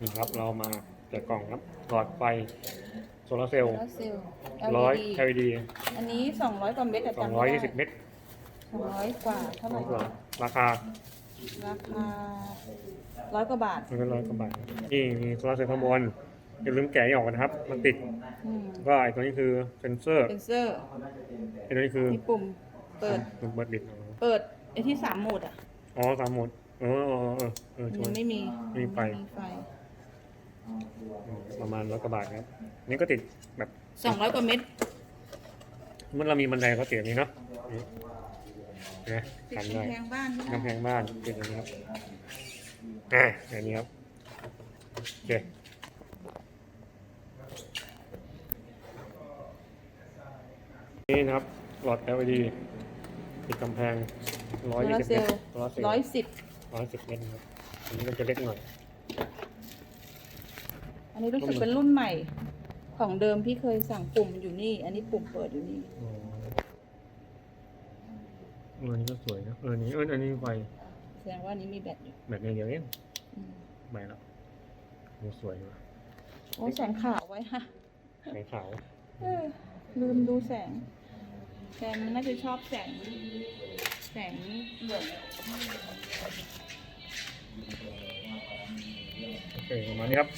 นี่ครับเรามาแกะกล่องครับหลอดไฟโซลาร์เซลล์แล้วเซลล์ ร้อย LED LED อันนี้สองร้อยกว่าเม็ดแต่สองจำร้อยไม่ยี่สิบได้เมตรสองร้อยกว่าเท่าไหร่ราคาราคาร้อยกว่าบาทมันก็ร้อยกว่าบาทนี่มีโซลาร์เซลล์ข้างบนอย่าลืมแกะให้ออกนะครับ มันติดอืมก็ไอ้ตัวนี้คือเซนเซอร์เป็นเซอร์ไอ้ตัวนี้คือที่ปุ่มเปิดปุ่มเปิดปิดเปิดไอ้ที่สามโหมดอะอ๋อสามโหมดเออเออเออเออช่วมัยนไม่มีไม่มีไฟไม่มีไฟ ประมาณร้อยกว่าบาทครับนี่ก็ติดแบบสองร้อยกว่าเม็ดเมื่อเรามีบันไดก็ติดอย่างนี้เนาะนี่นะติดกันได้กำแพงบ้านใช่ไหมกำแพงบ้านติดอย่างนี้ครับอ่าอย่างนี้ครับโอเคนี่นะครับหลอด LED ติดกำแพงร้อยโซยี่ลาสิบร์เซเมลตรล์ร้อยสิบร้อยสิบร้อยสิบเมตรนะครับอันนี้ก็จะเล็กหน่อย อันนี้รู้สึกเป็นรุ่นใหม่ของเดิมพี่เคยสั่งปุ่มอยู่นี่ อันนี้ปุ่มเปิดอยู่นี่อ๋อเอออันนี้ก็สวยนะ เอออันนี้เอออันนี้ไฟแสดงว่าอันนี้มีแบตอยู่แบบนี้เดียวเองอืมใบละโอ้สวยว่ะโอ้แสงขาวไว้ฮะสีขาวเออลืมดูแสง แสงมันน่าจะชอบแสง แสงเหลืองโอเคประมาณนี้ครับ